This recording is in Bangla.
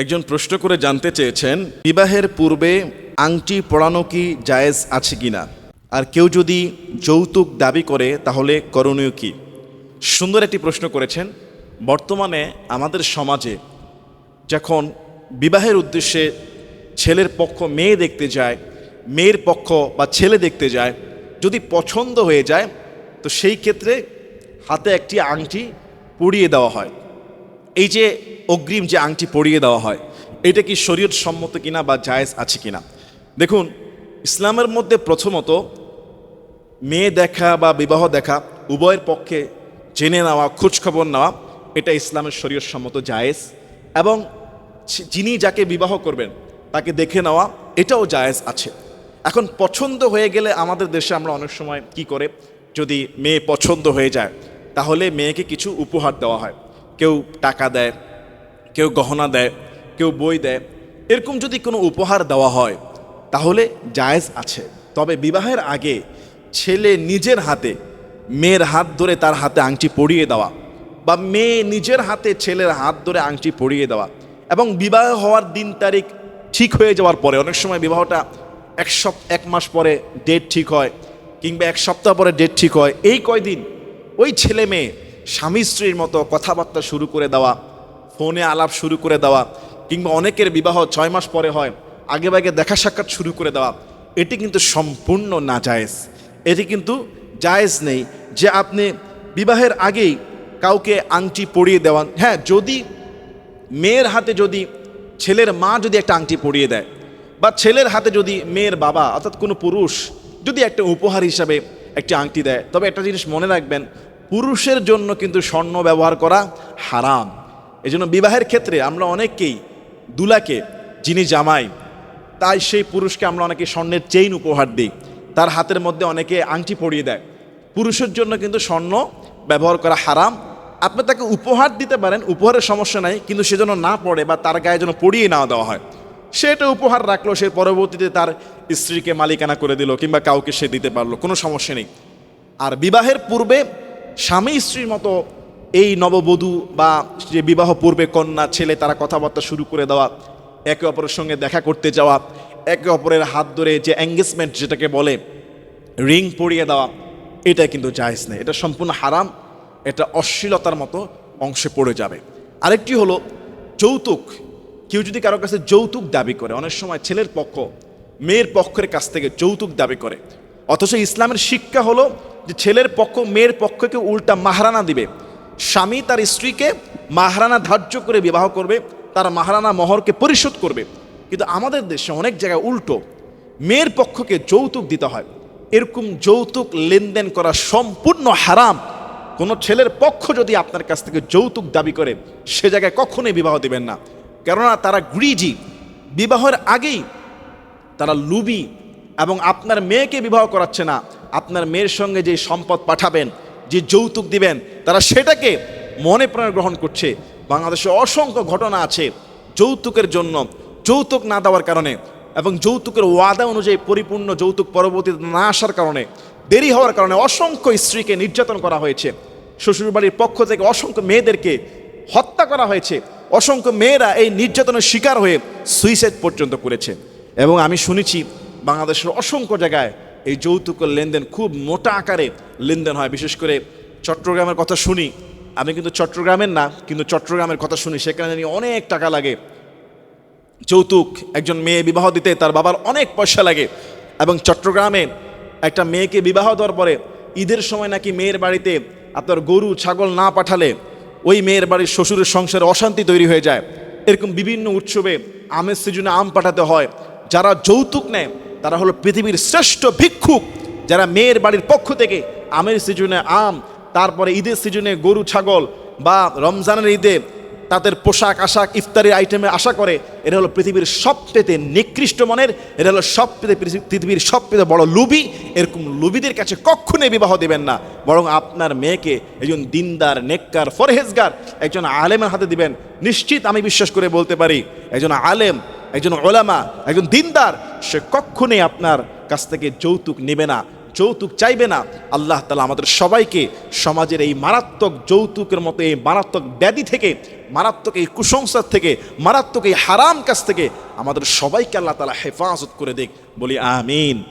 একজন প্রশ্ন করে জানতে চেয়েছেন, বিবাহের পূর্বে আংটি পড়ানো কি জায়েজ আছে কিনা? আর কেউ যদি যৌতুক দাবি করে, তাহলে করণীয় কি? সুন্দর একটি প্রশ্ন করেছেন, বর্তমানে আমাদের সমাজে যখন বিবাহের উদ্দেশ্যে ছেলের পক্ষ মেয়ে দেখতে যায়, মেয়ের পক্ষ বা ছেলে দেখতে যায়, যদি পছন্দ হয়ে যায়, তো সেই ক্ষেত্রে হাতে একটি আংটি পুড়িয়ে দেওয়া হয়। এই যে অগ্রিম যে আংটি পরিয়ে দেওয়া হয়, এটা কি শরীয়ত সম্মত কিনা বা জায়েজ আছে কিনা? দেখুন, ইসলামের মধ্যে প্রথমত মেয়ে দেখা বা বিবাহ দেখা উভয়ের পক্ষে জেনে নেওয়া, খোঁজখবর নেওয়া, এটা ইসলামের শরীয়ত সম্মত জায়েজ। এবং যিনি যাকে বিবাহ করবেন, তাকে দেখে নেওয়া, এটাও জায়েজ আছে। এখন পছন্দ হয়ে গেলে আমাদের দেশে আমরা অনেক সময় কি করে, যদি মেয়ে পছন্দ হয়ে যায়, তাহলে মেয়েকে কিছু উপহার দেওয়া হয়। কেউ টাকা দেয়, কেউ গহনা দেয়, কেউ বই দেয়। এরকম যদি কোনো উপহার দেওয়া হয়, তাহলে জায়েজ আছে। তবে বিবাহের আগে ছেলে নিজের হাতে, মেয়ের হাত ধরে তার হাতে আংটি পরিয়ে দেওয়া বা মেয়ে নিজের হাতে ছেলের হাত ধরে আংটি পরিয়ে দেওয়া এবং বিবাহ হওয়ার দিন তারিখ ঠিক হয়ে যাওয়ার পরে, অনেক সময় বিবাহটা এক সপ এক মাস পরে ডেট ঠিক হয় কিংবা এক সপ্তাহ পরে ডেট ঠিক হয়। এই কয়দিন ওই ছেলে মেয়ে স্বামী স্ত্রীর মতো কথাবার্তা শুরু করে দেওয়া, ফোনে আলাপ শুরু করে দেওয়া, কিংবা অনেকের বিবাহ ছয় মাস পরে হয়, আগে ভাগে দেখা সাক্ষাৎ শুরু করে দেওয়া, এটি কিন্তু সম্পূর্ণ না জায়েজ এটি কিন্তু জায়েজ নেই যে আপনি বিবাহের আগেই কাউকে আংটি পরিয়ে দেওয়ান হ্যাঁ যদি মেয়ের হাতে যদি ছেলের মা যদি একটা আংটি পরিয়ে দেয়, বা ছেলের হাতে যদি মেয়ের বাবা, অর্থাৎ কোনো পুরুষ যদি একটা উপহার হিসাবে একটি আংটি দেয়, তবে একটা জিনিস মনে রাখবেন পুরুষের জন্য কিন্তু স্বর্ণ ব্যবহার করা হারাম। এজন্য বিবাহের ক্ষেত্রে আমরা অনেককেই দুলাকে যিনি জামাই, তাই সেই পুরুষকে আমরা অনেকে স্বর্ণের চেইন উপহার দিই। তার হাতের মধ্যে অনেকে আংটি পরিয়ে দেয়। পুরুষের জন্য কিন্তু স্বর্ণ ব্যবহার করা হারাম। আপনি তাকে উপহার দিতে পারেন, উপহারের সমস্যা নাই, কিন্তু সে যেন না পড়ে বা তার গায়ে যেন পড়িয়ে না দেওয়া হয়। সে এটা উপহার রাখল, সে পরবর্তীতে তার স্ত্রীকে মালিকানা করে দিল কিংবা কাউকে সে দিতে পারল, কোনো সমস্যা নেই। আর বিবাহের পূর্বে স্বামী স্ত্রীর মতো এই নববধূ বা যে বিবাহ পূর্বে কন্যা, ছেলে, তারা কথাবার্তা শুরু করে দেওয়া, একে অপরের সঙ্গে দেখা করতে যাওয়া, একে অপরের হাত ধরে যে এঙ্গেজমেন্ট যেটাকে বলে রিং পরিয়ে দেওয়া এটা কিন্তু জায়েজ নেই। এটা সম্পূর্ণ হারাম, এটা অশ্লীলতার মতো অংশে পড়ে যাবে। আরেকটি হলো যৌতুক। কেউ যদি কারও কাছে যৌতুক দাবি করে, অনেক সময় ছেলের পক্ষ, মেয়ের পক্ষের কাছ থেকে যৌতুক দাবি করে, অথচ ইসলামের শিক্ষা হলো যে ছেলের পক্ষ, মেয়ের পক্ষকে উল্টা মাহারানা দিবে। স্বামী তার স্ত্রীকে মাহারানা ধার্য করে বিবাহ করবে, তার মাহারানা মহরকে পরিশোধ করবে। কিন্তু আমাদের দেশে অনেক জায়গায় উল্টো। মেয়ের পক্ষকে যৌতুক দিতে হয়। এরকম যৌতুক লেনদেন করা সম্পূর্ণ হারাম। কোনো ছেলের পক্ষ যদি আপনার কাছ থেকে যৌতুক দাবি করে, সে জায়গায় কখনোই বিবাহ দেবেন না। কেননা তারা গ্রিজি বিবাহের আগেই তারা লুবি এবং আপনার মেয়েকে বিবাহ করাচ্ছে না। আপনার মেয়ের সঙ্গে যে সম্পদ পাঠাবেন, যে যৌতুক দিবেন, তারা সেটাকে মনে প্রাণে গ্রহণ করছে। বাংলাদেশে অসংখ্য ঘটনা আছে যৌতুকের জন্য, যৌতুক না দেওয়ার কারণে এবং যৌতুকের ওয়াদা অনুযায়ী পরিপূর্ণ যৌতুক পরবর্তীতে না আসার কারণে, দেরি হওয়ার কারণে অসংখ্য স্ত্রীকে নির্যাতন করা হয়েছে। শ্বশুরবাড়ির পক্ষ থেকে অসংখ্য মেয়েদেরকে হত্যা করা হয়েছে। অসংখ্য মেয়েরা এই নির্যাতনের শিকার হয়ে সুইসাইড পর্যন্ত করেছে। এবং আমি শুনেছি বাংলাদেশের অসংখ্য জায়গায় এই যৌতুকের লেনদেন খুব মোটা আকারে লেনদেন হয়। বিশেষ করে চট্টগ্রামের কথা শুনি, আমি কিন্তু চট্টগ্রামের না, কিন্তু চট্টগ্রামের কথা শুনি, সেখানে জানি অনেক টাকা লাগে। যৌতুক একজন মেয়ে বিবাহ দিতে, তার বাবার অনেক পয়সা লাগে। এবং চট্টগ্রামে একটা মেয়েকে বিবাহ দেওয়ার পরে ঈদের সময় নাকি মেয়ের বাড়িতে আপনার গরু, ছাগল না পাঠালে ওই মেয়ের বাড়ির শ্বশুরের সংসারে অশান্তি তৈরি হয়ে যায়। এরকম বিভিন্ন উৎসবে আমের সিজনে আম পাঠাতে হয়। যারা যৌতুক নেয় তারা হলো পৃথিবীর শ্রেষ্ঠ ভিক্ষুক যারা মেয়ের বাড়ির পক্ষ থেকে আমের সিজনে আম, তারপরে ঈদের সিজনে গরু, ছাগল বা রমজানের ঈদে তাদের পোশাক, আশাক, ইফতারের আইটেমে আশা করে এটা হলো পৃথিবীর সবচেয়ে নিকৃষ্ট মনের এটা হলো সবচেয়ে পৃথিবীর সবচেয়ে বড় লুবি এরকম লুবিদের কাছে কখনোই বিবাহ দেবেন না, বরং আপনার মেয়েকে একজন দিনদার, নেককার, ফরহেজগার একজন আলেমের হাতে দিবেন। নিশ্চিত আমি বিশ্বাস করে বলতে পারি, একজন আলেম একজন ওলামা, একজন দিনদার, সে কক্ষণে আপনার কাছ থেকে যৌতুক নেবে না, যৌতুক চাইবে না। আল্লাহ তালা আমাদের সবাইকে সমাজের এই মারাত্মক যৌতুকের মতো, এই মারাত্মক ব্যাধি থেকে, মারাত্মক এই কুসংসার থেকে, মারাত্মক এই হারাম কাছ থেকে আমাদের সবাইকে আল্লাহ তালা হেফাজত করে দেখ বলি আমিন।